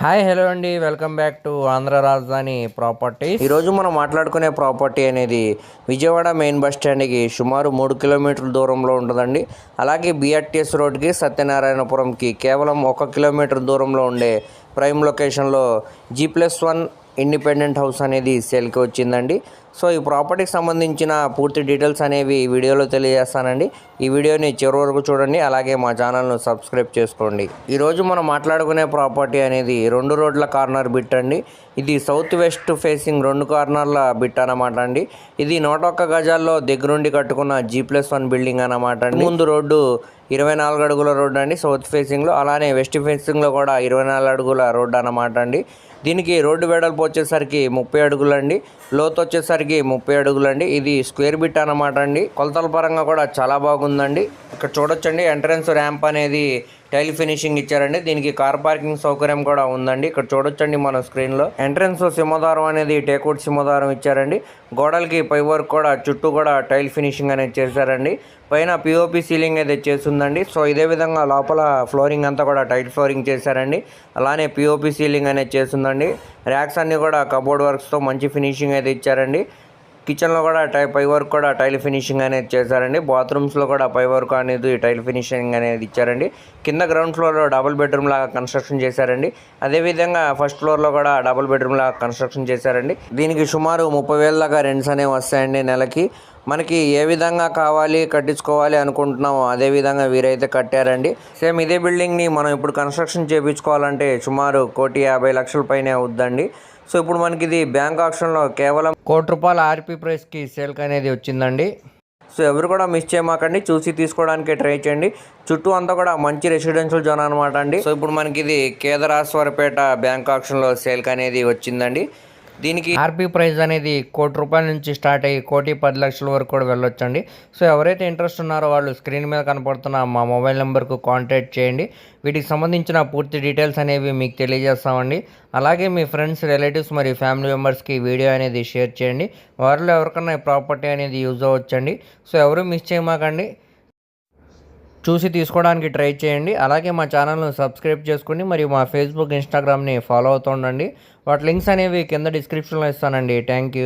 Hi hello అండి. Welcome back to Andhra రాజధాని property ఈరోజు మనం మాట్లాడుకునే ప్రాపర్టీ అనేది విజయవాడ మెయిన్ బస్ స్టాండ్కి సుమారు మూడు కిలోమీటర్ల దూరంలో ఉంటుందండి. అలాగే బీఆర్టీఎస్ రోడ్కి సత్యనారాయణపురంకి కేవలం ఒక కిలోమీటర్ దూరంలో ఉండే ప్రైమ్ లొకేషన్లో G plus one independent house అనేది సేల్కి వచ్చిందండి. సో ఈ ప్రాపర్టీకి సంబంధించిన పూర్తి డీటెయిల్స్ అనేవి ఈ వీడియోలో తెలియజేస్తానండి. ఈ వీడియోని చివరి వరకు చూడండి అలాగే మా ఛానల్ను సబ్స్క్రైబ్ చేసుకోండి. ఈరోజు మనం మాట్లాడుకునే ప్రాపర్టీ అనేది రెండు రోడ్ల కార్నర్ బిట్ అండి. ఇది సౌత్ వెస్ట్ ఫేసింగ్ రెండు కార్నర్ల బిట్ అన్నమాట అండి. ఇది నూట ఒక్క గజాల్లో దగ్గరుండి కట్టుకున్న జీ ప్లస్ వన్ బిల్డింగ్ అన్నమాట అండి. ముందు రోడ్డు ఇరవై నాలుగు అడుగుల రోడ్డు అండి. సౌత్ ఫేసింగ్లో అలానే వెస్ట్ ఫేసింగ్లో కూడా ఇరవై నాలుగు అడుగుల రోడ్డు అన్నమాట అండి. దీనికి రోడ్డు వెడల్పు వచ్చేసరికి ముప్పై అడుగులండి. లోతు వచ్చేసరికి ముప్పై అడుగులండి. ఇది స్క్వేర్ బిట్ అన్నమాట అండి. కొలతల పరంగా కూడా చాలా బాగుందండి. ఇక్కడ చూడొచ్చండి. ఎంట్రన్స్ ర్యాంప్ అనేది టైల్ ఫినిషింగ్ ఇచ్చారండి. దీనికి కార్ పార్కింగ్ సౌకర్యం కూడా ఉందండి. ఇక్కడ చూడొచ్చండి మన స్క్రీన్లో ఎంట్రన్స్ సింహదారం అనేది టేకౌట్ సింహదారం ఇచ్చారండి. గోడలకి పై వర్క్ కూడా చుట్టూ కూడా టైల్ ఫినిషింగ్ అనేది చేశారండి. పైన పిఓపి సీలింగ్ అయితే చేస్తుందండి. సో ఇదే విధంగా లోపల ఫ్లోరింగ్ అంతా కూడా టైల్ ఫ్లోరింగ్ చేశారండి. అలానే పిఓపి సీలింగ్ అనేది చేస్తుందండి. ర్యాక్స్ అన్నీ కూడా కబోర్డ్ వర్క్స్తో మంచి ఫినిషింగ్ అయితే ఇచ్చారండి. కిచెన్లో కూడా టై పై వర్క్ కూడా టైల్ ఫినిషింగ్ అనేది చేశారండి. బాత్రూమ్స్లో కూడా పై వర్క్ అనేది టైల్ ఫినిషింగ్ అనేది ఇచ్చారండి. కింద గ్రౌండ్ ఫ్లోర్లో డబుల్ బెడ్రూమ్ లాగా కన్స్ట్రక్షన్ చేశారండి. అదేవిధంగా ఫస్ట్ ఫ్లోర్లో కూడా డబుల్ బెడ్రూమ్ లాగా కన్స్ట్రక్షన్ చేశారండి. దీనికి సుమారు ముప్పై వేల దాకా రెంట్స్ అనేవి వస్తాయండి నెలకి. మనకి ఏ విధంగా కావాలి కట్టించుకోవాలి అనుకుంటున్నామో అదే విధంగా వీరైతే కట్టారండి. సేమ్ ఇదే బిల్డింగ్ని మనం ఇప్పుడు కన్స్ట్రక్షన్ చేయించుకోవాలంటే సుమారు కోటి యాభై లక్షల పైనే అవుద్దండి. సో ఇప్పుడు మనకి ఇది బ్యాంక్ ఆప్షన్లో కేవలం కోటి రూపాయల ఆర్పీ ప్రైస్కి సేల్కి అనేది వచ్చిందండి. సో ఎవరు కూడా మిస్ చేయమాకండి. చూసి తీసుకోవడానికి ట్రై చేయండి. చుట్టూ అంతా కూడా మంచి రెసిడెన్షియల్ జోన్ అనమాట అండి. సో ఇప్పుడు మనకి ఇది కేదరాశ్వరపేట బ్యాంక్ ఆప్షన్లో సేల్కి అనేది వచ్చిందండి. దీనికి ఆర్పీ ప్రైస్ అనేది కోటి రూపాయల నుంచి స్టార్ట్ అయ్యి కోటి పది లక్షల వరకు కూడా వెళ్ళొచ్చండి. సో ఎవరైతే ఇంట్రెస్ట్ ఉన్నారో వాళ్ళు స్క్రీన్ మీద కనపడుతున్న మా మొబైల్ నెంబర్కు కాంటాక్ట్ చేయండి. వీటికి సంబంధించిన పూర్తి డీటెయిల్స్ అనేవి మీకు తెలియజేస్తామండి. అలాగే మీ ఫ్రెండ్స్ రిలేటివ్స్ మరియు ఫ్యామిలీ మెంబర్స్కి వీడియో అనేది షేర్ చేయండి. వారిలో ఎవరికన్నా ప్రాపర్టీ అనేది యూజ్ అవ్వచ్చండి. సో ఎవరు మిస్ చేయమాకండి. చూసి తీసుకోవడానికి ట్రై చేయండి. అలాగే మా ఛానల్ను సబ్స్క్రైబ్ చేసుకోండి. మరియు మా ఫేస్బుక్ ఇన్స్టాగ్రామ్ని ఫాలో అవుతూ ఉండండి. వాటి లింక్స్ అనేవి కింద డిస్క్రిప్షన్లో ఇస్తానండి. Thank you.